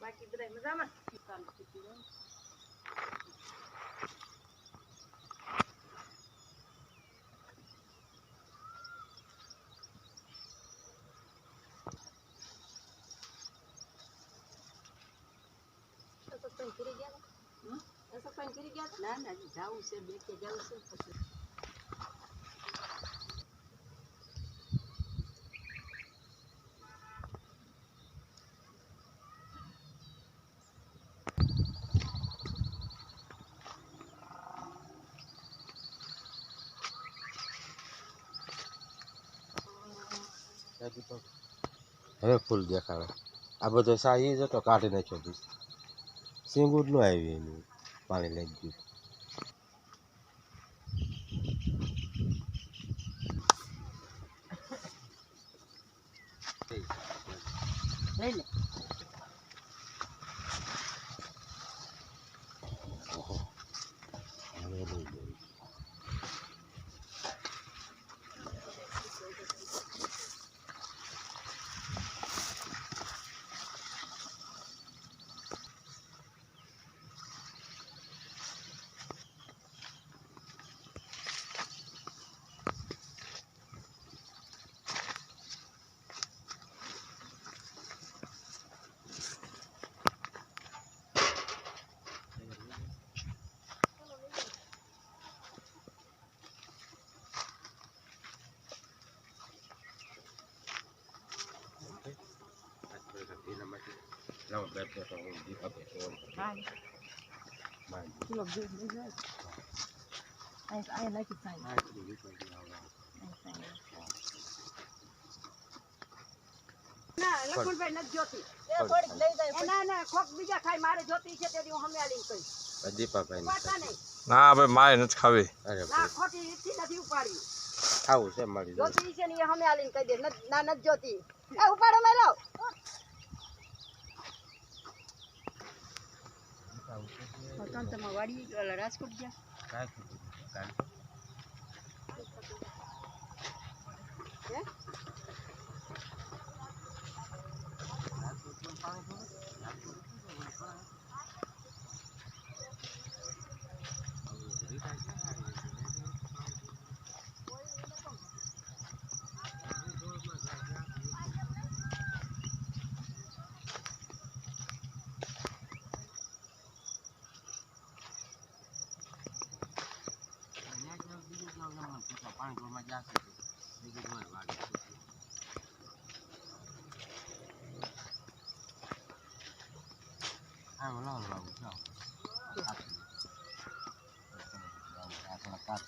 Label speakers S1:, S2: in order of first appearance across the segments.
S1: બાકી બધા મજામાં? કરી ગયા હતા?
S2: ના ના જાવું છે બે કે જાવું છે પછી.
S3: હવે ફૂલ દેખાડે. આ બધો શાહી જતો કાઢી નાખ્યો બી સિંગુરનું આવી એનું. પાણી લઈ ગયું.
S2: લઈ લે
S3: હવે લઈ ગયું એના માટે આપે Vai.
S2: હા
S3: માંડી
S2: કિલો દૂધ લઈ જાય અહીં અહીં નાખી સાઈ
S3: હા એટલું વિચારી આવવાનું
S2: ના લખમણભાઈ નથી જોતી.
S1: એ થોડીક લઈ જાય
S2: ના ના કોક બીજા ખાય મારે જોતી છે તેથી હું હમે
S3: દીપાભાઈ
S4: ના ભાઈ મારે નથી ખાવી.
S2: ના ખોટી રીતથી નથી ઉપાડી
S3: ખાવું છે મારી
S2: જોતી છે ને એ હમે આલીને કહી દે ના નથી જોતી. એ ઉપાડો મેં લાવ તમે વાડી ઓલા રાજકોટ ગયા
S3: કાંઈ ખોટું નથી. કાંઈ
S2: હે
S3: પાણી બીજું કોઈ વાગે હા મને લાવો લાવો લાવો આ થોડા કાચ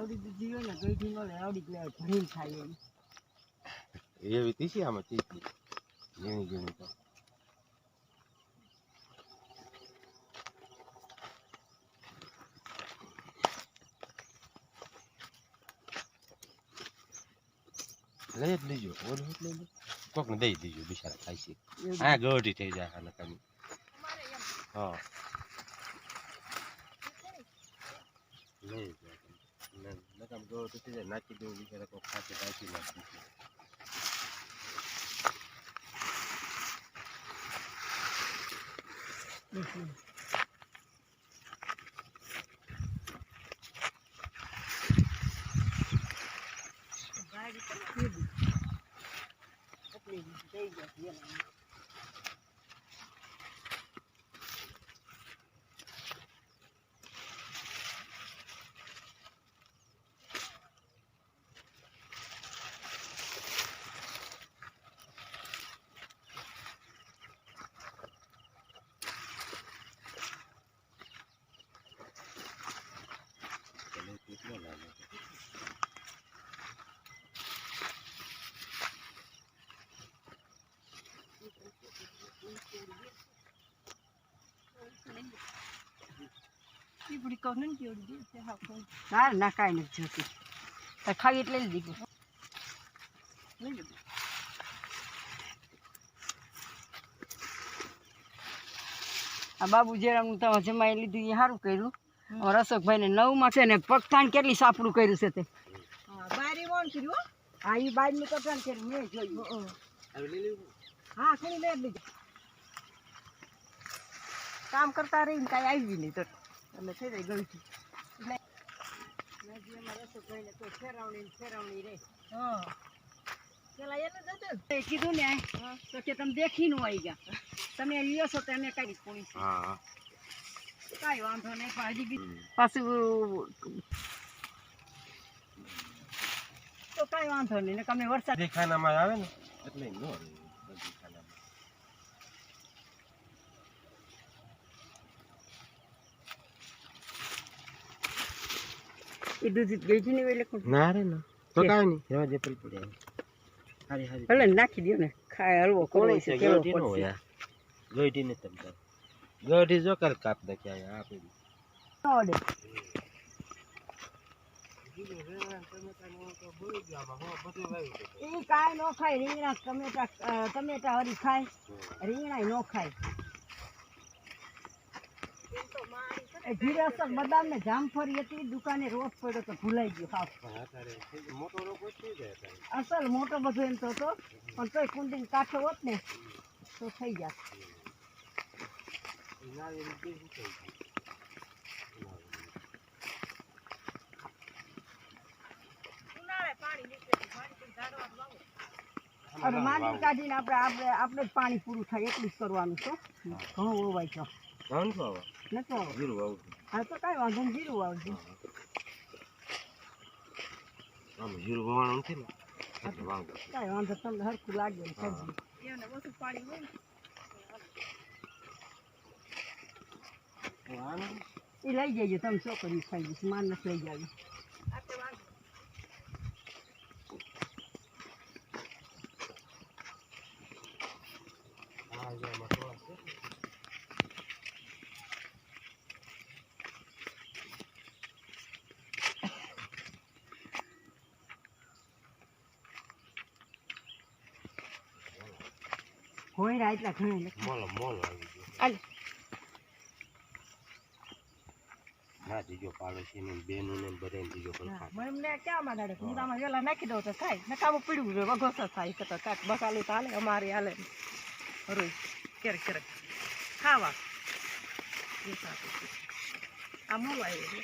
S2: આવડી દીધી હોય ને ગઈઢી મળે આવડી જ લેવાય ભરીને ખાય એમ
S3: એવી તીસી આમાં તીસી ઝીણી ઝીણી તો. લઈ જ લીજો ઓલું હોત લઈ લો કોકને દઈ દીજો બિચારા ખાય છે. હા ગોઢી થઈ જાય આને તમે હા. લઈ જ. ન- નકામ ગોળ તૂટી જાય નાખી દઉં બિચારા કોઈ ખાતે નાખી નાખી
S2: ગાડી તો કીધી. એટલી થઈ ગઈ એમ.
S3: ભલે કેટલો લાગે
S2: ના ના કાંઈ નથી જોતી. ખાવી એટલે લઈ દીધું લઈ લીધું આ બાબુ જેરામનું તમે જમાઈ લીધું એ સારું કર્યું. રસોકભાઈને નવમાં છે ને પગથાણ કેટલી સાપડું કર્યું છે તે.
S1: બારી વણ કર્યું
S2: હા? એ બાજનું પગથાણ કર્યું મેં જોયું.
S3: લઈ
S2: હા ખરી લે લીધું. કામ કરતા રહીને કાંઈ આવી નહીં તો. એટલે થઈ જાય ગયું એટલે નદીમાં રસોકભાઈને તો ફેરવણી ને ફેરવણી
S1: પેલા એને જ હતું
S2: એ કીધું ને તો કે તમે દેખીને આવી ગયા. તમે લ્યો છો તો અમે કાઢી
S3: હા
S2: કાંઈ વાંધો નહીં પણ હજી બી પાછું તો કાંઈ વાંધો નહીં ને તમે વરસાદ
S3: ખાનામાં આવે ને એટલે ન રહે બધી ખાનામાં
S2: એ દૂધ ગઈ છે ને કોણ
S3: ના રે ના. તો
S2: કે?
S3: કાંઈ નહીં. એવા જેપલ પડ્યા હારી હારી.
S2: ભલે નાખી દો ને. ખાય હલવો
S3: કોણ
S2: છે? કેવો પડશે?
S3: હોય ને તમ તાર. ગઢી જો કર કાપ નાખ્યા આ પેલી.
S2: ઓડે એ કાંઈ ન ખાય રીંગણા ટમેટા ટમેટા હરી ખાય. રીંગણા ન ખાય. જીરાસર બદામ ને જામફળી હતી દુકાને રોજ પડ્યો તો ભૂલાઈ ગયો હાવ.
S3: મોટો રોગ થઈ જાય
S2: અસલ મોટો બધો એમ તો હતો પણ તોય કુંડીને કાઠો હોત ને તો થઈ જાત. માંડવી કાઢીને આપણે આપણે આપણે જ પાણી પૂરું થાય એટલું જ કરવાનું છે. ઘણું ઓવાય છે.
S3: હવે?
S2: નતો
S3: જીરું વાવું છું.
S2: હા તો કાંઈ વાંધો નહીં જીરું આવજો
S3: આમ જીરું વવાણું નથી ને? એટલે વાવું
S2: કાંઈ વાંધો તમને હરખું લાગે. કરજો
S1: એને ઓછું પાણી હોય ને.
S2: એ લઈ જજો તમે છોકરી ખાઈ જઈશ માર નથી લઈ જાવી
S1: આપણે વાંધો
S3: આ જે આમાં થોડાક છે ને.
S2: હોય એટલા ઘણા
S3: મોલો મોલો આવી ગયો.
S2: હાલ.
S3: ના દીજો પાડોશી ને બેનું ને બધાને દીજો પણ
S2: હા. મને ક્યાં મારે ઊંડામાં વેલા નાખી દો તો થાય. નકામું પીડ્યું છે વગોસ થાય છે તો કાંક બકાલું તો હાલે અમારે હાલે. રોજ ક્યારેક ક્યારેક. ખાવા. આ મોલો આવ્યો છે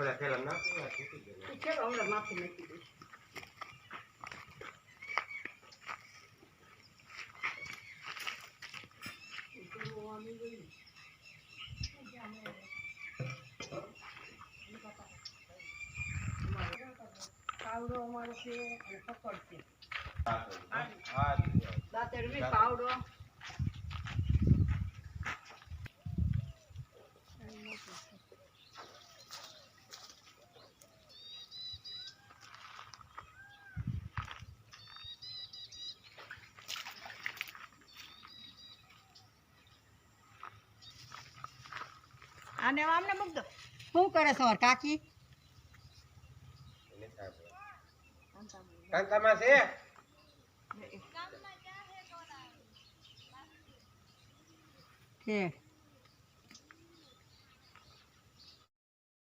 S3: ઓલા પેલા નાખો, આ તૂટી ગયેલા.
S2: એ ચલો હમણાં માથે નાખી દઈશ પાવડો અમારો છે અને પકડ છે
S3: આ તો, આ દીજો.
S2: દાંતર બી પાવડો
S1: આને આમને મૂક દો.
S2: શું કરે સવાર કાકી?
S3: કાંતામાં છે?
S2: છે